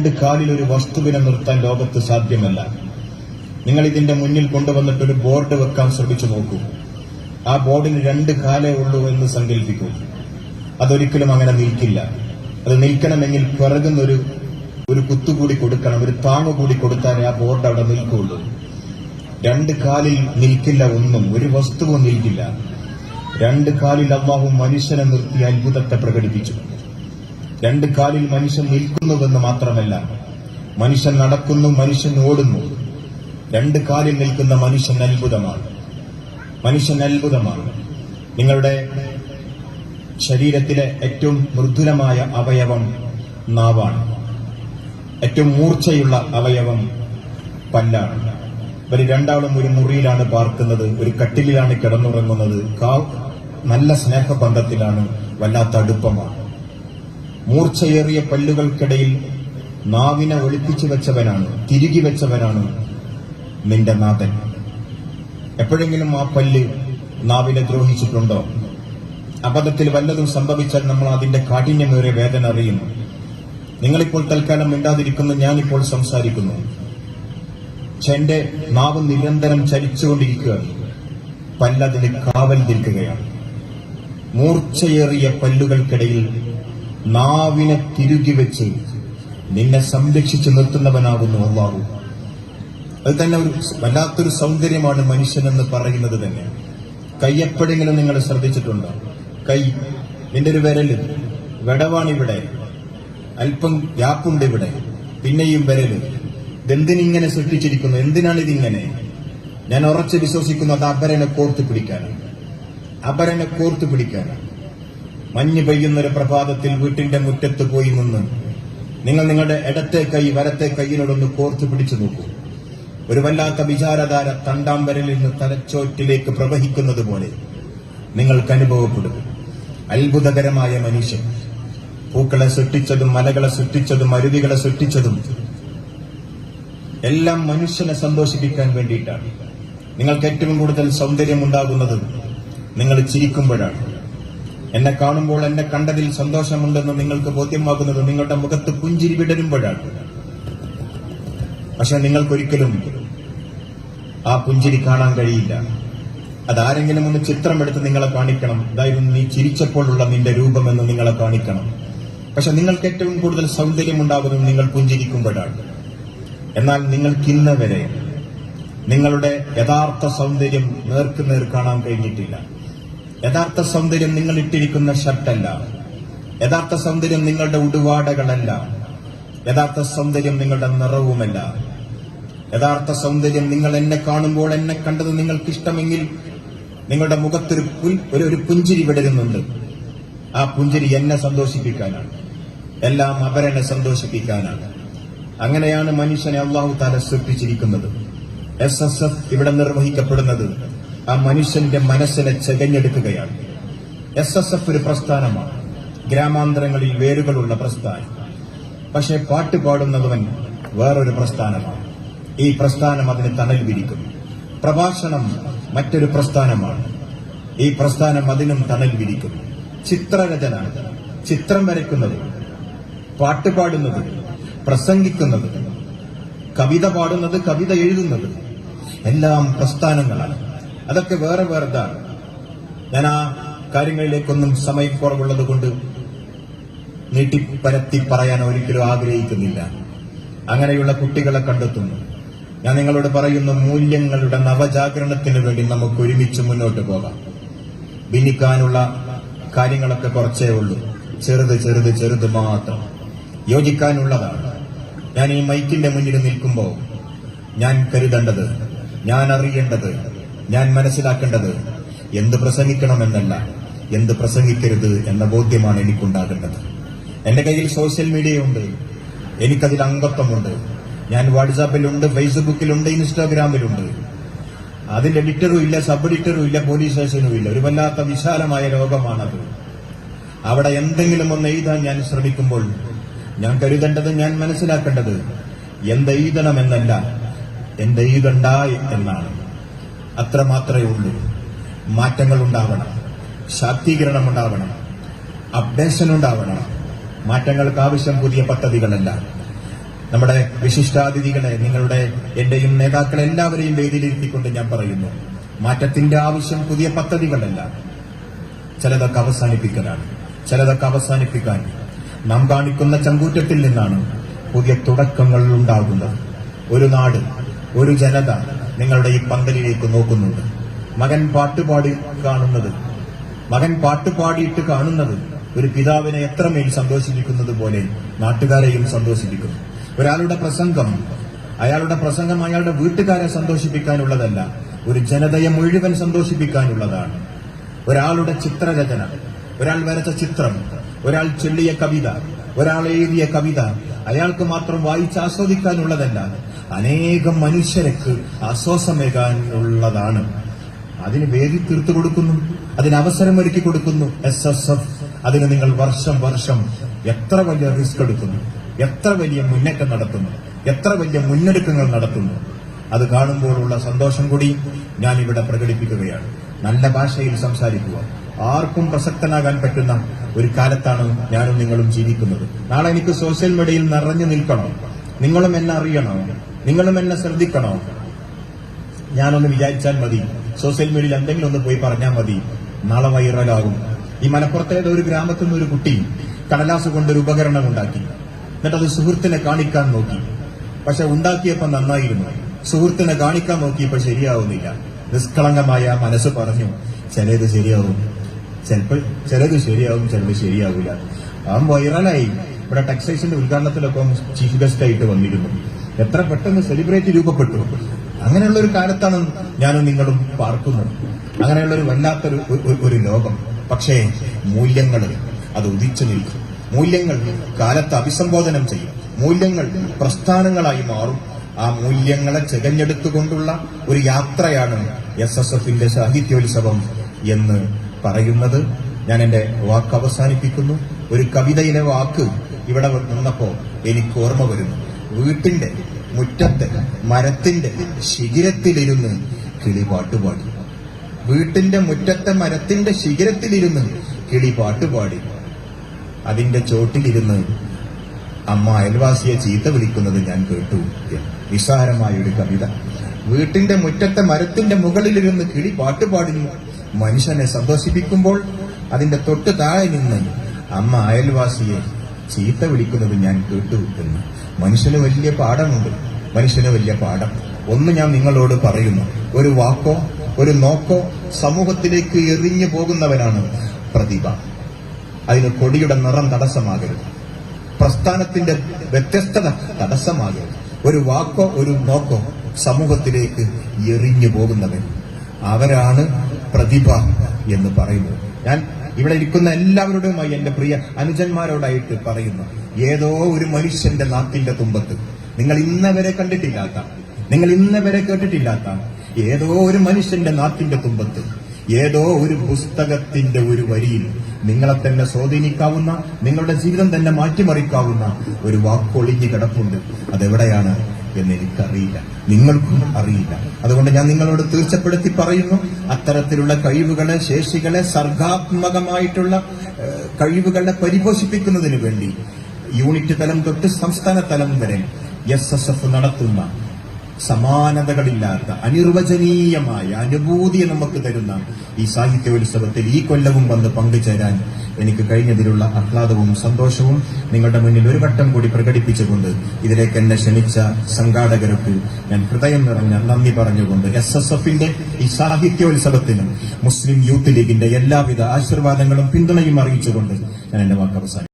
രണ്ട് കാലിൽ ഒരു വസ്തുവിനെ നിർത്താൻ ലോകത്ത് സാധ്യമല്ല. നിങ്ങൾ ഇതിന്റെ മുന്നിൽ കൊണ്ടുവന്നിട്ട് ഒരു ബോർഡ് വെക്കാൻ ശ്രമിച്ചു നോക്കൂ. ആ ബോർഡിന് രണ്ട് കാലേ ഉള്ളൂ എന്ന് സങ്കല്പിക്കൂ അതൊരിക്കലും അങ്ങനെ നിൽക്കില്ല. അത് നിൽക്കണമെങ്കിൽ പിറകുന്നൊരു ഒരു കുത്തുകൂടി കൊടുക്കണം ഒരു താങ്ങ് കൂടി കൊടുത്താലേ ആ ബോർഡ് അവിടെ നിൽക്കുള്ളൂ. രണ്ട് കാലിൽ നിൽക്കില്ല ഒന്നും ഒരു വസ്തുവും നിൽക്കില്ല. രണ്ട് കാലിൽ അള്ളാഹു മനുഷ്യനെ നിർത്തി അത്ഭുതത്തെ പ്രകടിപ്പിച്ചു. രണ്ട് കാലിൽ മനുഷ്യൻ നിൽക്കുന്നുവെന്ന് മാത്രമല്ല മനുഷ്യൻ നടക്കുന്നു മനുഷ്യൻ ഓടുന്നു. രണ്ട് കാലിൽ നിൽക്കുന്ന മനുഷ്യൻ അത്ഭുതമാണ്. മനുഷ്യൻ അത്ഭുതമാണ്. നിങ്ങളുടെ ശരീരത്തിലെ ഏറ്റവും മൃദുലമായ അവയവം നാവാണ്. ഏറ്റവും മൂർച്ചയുള്ള അവയവം പല്ലാണ്. ഇവർ രണ്ടാളും ഒരു മുറിയിലാണ് പാർക്കുന്നത് ഒരു കട്ടിലിലാണ് കിടന്നുറങ്ങുന്നത്. കാ നല്ല സ്നേഹബന്ധത്തിലാണ് വല്ലാത്ത അടുപ്പമാണ്. മൂർച്ചയേറിയ പല്ലുകൾക്കിടയിൽ നാവിനെ ഒളിപ്പിച്ചു വെച്ചവനാണ് തിരുകി വെച്ചവനാണ് നിന്റെ നാഥൻ. എപ്പോഴെങ്കിലും ആ പല്ല് നാവിനെ ദ്രോഹിച്ചിട്ടുണ്ടോ? അബദ്ധത്തിൽ വല്ലതും സംഭവിച്ചാൽ നമ്മൾ അതിന്റെ കാഠിന്യമേറിയ വേദന അറിയുന്നു. നിങ്ങളിപ്പോൾ തൽക്കാലം മിണ്ടാതിരിക്കുന്നു ഞാനിപ്പോൾ സംസാരിക്കുന്നു. എന്റെ നാവ് നിരന്തരം ചലിച്ചുകൊണ്ടിരിക്കുകയാണ് പല്ലതിന് കാവൽ നിൽക്കുകയാണ്. മൂർച്ചയേറിയ പല്ലുകൾക്കിടയിൽ നാവിനെ തിരുകി വെച്ച് നിന്നെ സംരക്ഷിച്ച് നിർത്തുന്നവനാകുന്നു അള്ളാഹു. അത് തന്നെ ഒരു വല്ലാത്തൊരു സൗന്ദര്യമാണ് മനുഷ്യൻ എന്ന് പറയുന്നത് തന്നെ. കൈ എപ്പോഴെങ്കിലും നിങ്ങൾ ശ്രദ്ധിച്ചിട്ടുണ്ടോ? കൈ നിന്റെ ഒരു വിരൽ വിടവാണിവിടെ. അല്പം ഗ്യാപ്പുണ്ട് ഇവിടെ. പിന്നെയും വിരൽ. ഇതെന്തിനിങ്ങനെ സൃഷ്ടിച്ചിരിക്കുന്നു? എന്തിനാണ് ഇതിങ്ങനെ ഞാൻ ഉറച്ചു വിശ്വസിക്കുന്നു അത് അപരനെ കോർത്തു പിടിക്കാനാണ് അപരനെ കോർത്തു പിടിക്കാനാണ് മഞ്ഞ് പെയ്യുന്നൊരു പ്രഭാതത്തിൽ വീട്ടിന്റെ മുറ്റത്ത് പോയി നിന്ന് നിങ്ങൾ നിങ്ങളുടെ ഇടത്തെ കൈ വരത്തെ കൈയിനോടൊന്ന് കോർത്തു പിടിച്ചു നോക്കൂ. ഒരു വല്ലാത്ത വിചാരധാര തണ്ടാമ്പരലിൽ നിന്ന് തലച്ചോറ്റിലേക്ക് പ്രവഹിക്കുന്നത് പോലെ നിങ്ങൾക്ക് അനുഭവപ്പെടും. അത്ഭുതകരമായ മനുഷ്യൻ. പൂക്കളെ സൃഷ്ടിച്ചതും മലകളെ സൃഷ്ടിച്ചതും അരുവികളെ സൃഷ്ടിച്ചതും എല്ലാം മനുഷ്യനെ സന്തോഷിപ്പിക്കാൻ വേണ്ടിയിട്ടാണ്. നിങ്ങൾക്ക് ഏറ്റവും കൂടുതൽ സൗന്ദര്യമുണ്ടാകുന്നത് നിങ്ങൾ ചിരിക്കുമ്പോഴാണ്. എന്നെ കാണുമ്പോൾ എന്നെ കണ്ടതിൽ സന്തോഷമുണ്ടെന്ന് നിങ്ങൾക്ക് ബോധ്യമാകുന്നത് നിങ്ങളുടെ മുഖത്ത് പുഞ്ചിരി വിടരുമ്പോഴാണ്. പക്ഷെ നിങ്ങൾക്കൊരിക്കലും ആ പുഞ്ചിരി കാണാൻ കഴിയില്ല. അതാരെങ്കിലും ഒന്ന് ചിത്രമെടുത്ത് നിങ്ങളെ കാണിക്കണം. അതായിരുന്നു നീ ചിരിച്ചപ്പോഴുള്ള നിന്റെ രൂപമെന്ന് നിങ്ങളെ കാണിക്കണം. പക്ഷെ നിങ്ങൾക്ക് ഏറ്റവും കൂടുതൽ സൗന്ദര്യം ഉണ്ടാകുന്നത് നിങ്ങൾ പുഞ്ചിരിക്കുമ്പോഴാണ്. എന്നാൽ നിങ്ങൾക്ക് ഇന്ന് വരെ നിങ്ങളുടെ യഥാർത്ഥ സൗന്ദര്യം നേർക്ക് നേർ കാണാൻ കഴിഞ്ഞിട്ടില്ല. യഥാർത്ഥ സൗന്ദര്യം നിങ്ങൾ ഇട്ടിരിക്കുന്ന ഷർട്ടല്ല. യഥാർത്ഥ സൗന്ദര്യം നിങ്ങളുടെ ഉടുവാടകളല്ല. യഥാർത്ഥ സൗന്ദര്യം നിങ്ങളുടെ നിറവുമല്ല. യഥാർത്ഥ സൗന്ദര്യം നിങ്ങൾ എന്നെ കാണുമ്പോൾ എന്നെ കണ്ടത് നിങ്ങൾക്ക് ഇഷ്ടമെങ്കിൽ നിങ്ങളുടെ മുഖത്തൊരു ഒരു ഒരു പുഞ്ചിരി വിടരുന്നുണ്ട്. ആ പുഞ്ചിരി എന്നെ സന്തോഷിപ്പിക്കാനാണ്. എല്ലാം അവരെന്നെ സന്തോഷിപ്പിക്കാനാണ്. അങ്ങനെയാണ് മനുഷ്യനെ അള്ളാഹു താല സൃഷ്ടിച്ചിരിക്കുന്നത്. എസ് എസ് എഫ് ഇവിടെ നിർവഹിക്കപ്പെടുന്നത്. ആ മനുഷ്യന്റെ മനസ്സിനെ ചെകഞ്ഞെടുക്കുകയാണ്. എസ് എസ് എഫ് ഒരു പ്രസ്ഥാനമാണ്. ഗ്രാമാന്തരങ്ങളിൽ വേരുകളുള്ള പ്രസ്ഥാനം. പക്ഷേ പാട്ട് പാടുന്നവൻ വേറൊരു പ്രസ്ഥാനമാണ്. ഈ പ്രസ്ഥാനം അതിന് തണൽ വിരിക്കും പ്രഭാഷണം മറ്റൊരു പ്രസ്ഥാനമാണ്. ഈ പ്രസ്ഥാനം അതിനും തണൽ വിരിക്കും ചിത്രരചന ചിത്രം വരയ്ക്കുന്നത്. പാട്ട് പാടുന്നത്. പ്രസംഗിക്കുന്നത്. കവിത പാടുന്നത് കവിത എഴുതുന്നത്. എല്ലാം പ്രസ്ഥാനങ്ങളാണ്. അതൊക്കെ വേറെ വേറെതാണ്. ഞാൻ ആ കാര്യങ്ങളിലേക്കൊന്നും സമയം കുറവുള്ളത് കൊണ്ട് നീട്ടിപ്പരത്തി പറയാൻ ഒരിക്കലും ആഗ്രഹിക്കുന്നില്ല. അങ്ങനെയുള്ള കുട്ടികളെ കണ്ടെത്തുന്നു ഞാൻ നിങ്ങളോട് പറയുന്ന മൂല്യങ്ങളുടെ നവജാഗരണത്തിന് വേണ്ടി നമുക്ക് ഒരുമിച്ച് മുന്നോട്ട് പോകാം. ഭിന്നിക്കാനുള്ള കാര്യങ്ങളൊക്കെ കുറച്ചേ ഉള്ളൂ. ചെറുത് ചെറുത് ചെറുത് മാത്രം. യോജിക്കാനുള്ളതാണ്. ഞാൻ ഈ മൈക്കിന്റെ മുന്നിൽ നിൽക്കുമ്പോൾ ഞാൻ കരുതേണ്ടത് ഞാൻ അറിയേണ്ടത് ഞാൻ മനസ്സിലാക്കേണ്ടത് എന്ത് പ്രസംഗിക്കണമെന്നല്ല എന്ത് പ്രസംഗിക്കരുത് എന്ന ബോധ്യമാണ് എനിക്കുണ്ടാകേണ്ടത് എന്റെ കയ്യിൽ സോഷ്യൽ മീഡിയ മീഡിയയുണ്ട് എനിക്കതിൽ അംഗത്വമുണ്ട്. ഞാൻ വാട്സാപ്പിലുണ്ട് ഫേസ്ബുക്കിലുണ്ട് ഇൻസ്റ്റാഗ്രാമിലുണ്ട്. അതിൽ എഡിറ്ററും ഇല്ല സബ് എഡിറ്ററും ഇല്ല പോലീസ് സ്റ്റേഷനും ഇല്ല. ഒരു വല്ലാത്ത വിശാലമായ ലോകമാണത്. അവിടെ എന്തെങ്കിലും ഒന്ന് എഴുതാൻ ഞാൻ ശ്രമിക്കുമ്പോൾ ഞാൻ കരുതേണ്ടത് ഞാൻ മനസ്സിലാക്കേണ്ടത് എന്തെഴുതണമെന്നല്ല എന്തെഴുതണ്ട എന്നാണ്. അത്ര മാത്രമേ ഉള്ളൂ. മാറ്റങ്ങൾ ഉണ്ടാവണം ശാക്തീകരണം ഉണ്ടാവണം. അപ്ഡേഷൻ ഉണ്ടാവണം. മാറ്റങ്ങൾക്ക് ആവശ്യം പുതിയ പദ്ധതികളല്ല. നമ്മുടെ വിശിഷ്ടാതിഥികളെ നിങ്ങളുടെ എന്റെയും നേതാക്കളെ എല്ലാവരെയും വേദിയിലിരുത്തിക്കൊണ്ട് ഞാൻ പറയുന്നു. മാറ്റത്തിന്റെ ആവശ്യം പുതിയ പദ്ധതികളല്ല. ചിലതൊക്കെ അവസാനിപ്പിക്കലാണ്. ചിലതൊക്കെ അവസാനിപ്പിക്കാൻ നാം കാണിക്കുന്ന ചങ്കൂറ്റത്തിൽ നിന്നാണ് പുതിയ തുടക്കങ്ങൾ ഉണ്ടാകുന്നത്. ഒരു നാട് ഒരു ജനത നിങ്ങളുടെ ഈ പന്തലിലേക്ക് നോക്കുന്നുണ്ട്. മകൻ പാട്ടുപാടി കാണുന്നത് മകൻ പാട്ടുപാടിയിട്ട് കാണുന്നത് ഒരു പിതാവിനെ എത്രമേൽ സന്തോഷിപ്പിക്കുന്നത് പോലെ നാട്ടുകാരെയും സന്തോഷിപ്പിക്കുന്നു. ഒരാളുടെ പ്രസംഗം അയാളുടെ പ്രസംഗം അയാളുടെ വീട്ടുകാരെ സന്തോഷിപ്പിക്കാനുള്ളതല്ല ഒരു ജനതയെ മുഴുവൻ സന്തോഷിപ്പിക്കാനുള്ളതാണ്. ഒരാളുടെ ചിത്രരചന ഒരാൾ വരച്ച ചിത്രം ഒരാൾ ചൊല്ലിയ കവിത ഒരാൾ എഴുതിയ കവിത അയാൾക്ക് മാത്രം വായിച്ച് ആസ്വദിക്കാനുള്ളതല്ല അനേകം മനുഷ്യർക്ക് ആശ്വാസമേകാനുള്ളതാണ്. അതിന് വേദി തീർത്തു കൊടുക്കുന്നു അതിന് അവസരം ഒരുക്കി കൊടുക്കുന്നു. എസ് എസ് എഫ് അതിന് നിങ്ങൾ വർഷം വർഷം എത്ര വലിയ റിസ്ക് എടുക്കുന്നു എത്ര വലിയ മുന്നേറ്റം നടത്തുന്നു എത്ര വലിയ മുന്നൊരുക്കങ്ങൾ നടത്തുന്നു. അത് കാണുമ്പോഴുള്ള സന്തോഷം കൂടി ഞാൻ ഇവിടെ പ്രകടിപ്പിക്കുകയാണ്. നല്ല ഭാഷയിൽ സംസാരിക്കുക. ആർക്കും പ്രസക്തനാകാൻ പറ്റുന്ന ഒരു കാലത്താണ് ഞാനും നിങ്ങളും ജീവിക്കുന്നത്. നാളെ എനിക്ക് സോഷ്യൽ മീഡിയയിൽ നിറഞ്ഞു നിൽക്കണം. നിങ്ങളും എന്നെ അറിയണോ. നിങ്ങളും എന്നെ ശ്രദ്ധിക്കണോ? ഞാനൊന്ന് വിചാരിച്ചാൽ മതി. സോഷ്യൽ മീഡിയയിൽ എന്തെങ്കിലും ഒന്ന് പോയി പറഞ്ഞാൽ മതി. നാളെ വൈറലാകും. ഈ മലപ്പുറത്തെ ഒരു ഗ്രാമത്തിൽ നിന്ന് ഒരു കുട്ടി കടലാസ് കൊണ്ടൊരു ഉപകരണം ഉണ്ടാക്കി. എന്നിട്ട് അത് സുഹൃത്തിനെ കാണിക്കാൻ നോക്കി. പക്ഷെ ഉണ്ടാക്കിയപ്പോ നന്നായിരുന്നു. സുഹൃത്തിനെ കാണിക്കാൻ നോക്കിയപ്പോ ശരിയാവുന്നില്ല. നിഷ്കളങ്കമായ മനസ്സ് പറഞ്ഞു ചിലത് ശരിയാവും. ചിലപ്പോൾ ചിലത് ശരിയാവും ചിലത് ശരിയാവില്ല. അവൻ വൈറലായി. ഇവിടെ ടെക്സൈസിന്റെ ഉദ്ഘാടനത്തിലൊക്കെ ചീഫ് ഗസ്റ്റ് ആയിട്ട് വന്നിരുന്നു. എത്ര പെട്ടെന്ന് സെലിബ്രേറ്റ് രൂപപ്പെട്ടു. അങ്ങനെയുള്ള ഒരു കാലത്താണ് ഞാനും നിങ്ങളും പാർക്കുന്നത്. അങ്ങനെയുള്ള ഒരു വല്ലാത്തൊരു ഒരു- ലോകം. പക്ഷേ മൂല്യങ്ങൾ അത് ഉദിച്ചു നിൽക്കും. മൂല്യങ്ങൾ കാലത്ത് അഭിസംബോധനം ചെയ്യും. മൂല്യങ്ങൾ പ്രസ്ഥാനങ്ങളായി മാറും. ആ മൂല്യങ്ങളെ ചെകഞ്ഞെടുത്തുകൊണ്ടുള്ള ഒരു യാത്രയാണ് എസ് എസ് എഫിന്റെ സാഹിത്യോത്സവം എന്ന് പറയുന്നത്. ഞാൻ എന്റെ വാക്ക് അവസാനിപ്പിക്കുന്നു. ഒരു കവിതയിലെ വാക്ക് ഇവിടെ നിന്നപ്പോ എനിക്ക് ഓർമ്മ വരുന്നു. വീട്ടിന്റെ മുറ്റത്തെ മരത്തിന്റെ ശിഖിരത്തിലിരുന്ന് കിളി പാട്ടുപാടി വീട്ടിന്റെ മുറ്റത്തെ മരത്തിന്റെ ശിഖിരത്തിലിരുന്ന് കിളി പാട്ടുപാടി അതിന്റെ ചോട്ടിലിരുന്ന് അമ്മ അയൽവാസിയെ ചീത്ത വിളിക്കുന്നത് ഞാൻ കേട്ടു നിസ്സാരമായ ഒരു കവിത. വീട്ടിന്റെ മുറ്റത്തെ മരത്തിന്റെ മുകളിലിരുന്ന് കിളി പാട്ടുപാടുന്നു മനുഷ്യനെ സന്തോഷിപ്പിക്കുമ്പോൾ അതിന്റെ തൊട്ട് താഴെ നിന്ന് അമ്മ അയൽവാസിയെ ചീത്ത വിളിക്കുന്നത് ഞാൻ കേട്ടു എന്ന്. മനുഷ്യന് വലിയ പാഠമുണ്ട്. മനുഷ്യന് വലിയ പാഠം. ഒന്ന് ഞാൻ നിങ്ങളോട് പറയുന്നു. ഒരു വാക്കോ ഒരു നോക്കോ സമൂഹത്തിലേക്ക് എറിഞ്ഞു പോകുന്നവനാണ് പ്രതിഭ. അതിന് കൊടിയുടെ നിറം തടസ്സമാകരുത്. പ്രസ്ഥാനത്തിന്റെ വ്യത്യസ്തത തടസ്സമാകരുത്. ഒരു വാക്കോ ഒരു നോക്കോ സമൂഹത്തിലേക്ക് എറിഞ്ഞു പോകുന്നവൻ. അവരാണ് പ്രതിഭ എന്ന് പറയുന്നത്. ഞാൻ ഇവിടെ ഇരിക്കുന്ന എല്ലാവരോടുമായി എന്റെ പ്രിയ അനുജന്മാരോടായിട്ട് പറയുന്നു ഏതോ ഒരു മനുഷ്യന്റെ നാട്ടിന്റെ തുമ്പത്ത്. നിങ്ങൾ ഇന്നവരെ കണ്ടിട്ടില്ലാത്ത നിങ്ങൾ ഇന്നവരെ കേട്ടിട്ടില്ലാത്ത ഏതോ ഒരു മനുഷ്യന്റെ നാട്ടിന്റെ തുമ്പത്ത് ഏതോ ഒരു പുസ്തകത്തിന്റെ ഒരു വരിയിൽ നിങ്ങളെ തന്നെ സ്വാധീനിക്കാവുന്ന നിങ്ങളുടെ ജീവിതം തന്നെ മാറ്റിമറിക്കാവുന്ന ഒരു വാക്കൊളിഞ്ഞു കിടപ്പുണ്ട്. അതെവിടെയാണ്? എന്ന് എനിക്കറിയില്ല നിങ്ങൾക്കും അറിയില്ല. അതുകൊണ്ട് ഞാൻ നിങ്ങളോട് തീർച്ചപ്പെടുത്തി പറയുന്നു അത്തരത്തിലുള്ള കഴിവുകളെ ശേഷികളെ സർഗാത്മകമായിട്ടുള്ള കഴിവുകളെ പരിപോഷിപ്പിക്കുന്നതിന് വേണ്ടി യൂണിറ്റ് തലം തൊട്ട് സംസ്ഥാന തലം വരെ എസ് എസ് എഫ് നടത്തുന്ന സമാനതകളില്ലാത്ത അനിർവചനീയമായ അനുഭൂതിയെ നമുക്ക് തരുന്ന ഈ സാഹിത്യോത്സവത്തിൽ ഈ കൊല്ലവും വന്ന് പങ്കുചേരാൻ എനിക്ക് കഴിഞ്ഞതിലുള്ള ആഹ്ലാദവും സന്തോഷവും നിങ്ങളുടെ മുന്നിൽ ഒരു വട്ടം കൂടി പ്രകടിപ്പിച്ചുകൊണ്ട് ഇതിലേക്ക് എന്നെ ക്ഷണിച്ച സംഘാടകർക്ക് ഞാൻ ഹൃദയം നിറഞ്ഞ നന്ദി പറഞ്ഞുകൊണ്ട് എസ് എസ് എഫിന്റെ ഈ സാഹിത്യോത്സവത്തിനും മുസ്ലിം യൂത്ത് ലീഗിന്റെ എല്ലാവിധ ആശീർവാദങ്ങളും പിന്തുണയും അറിയിച്ചുകൊണ്ട് ഞാൻ എന്റെ വാക്ക് അവസാനിപ്പിക്കുന്നു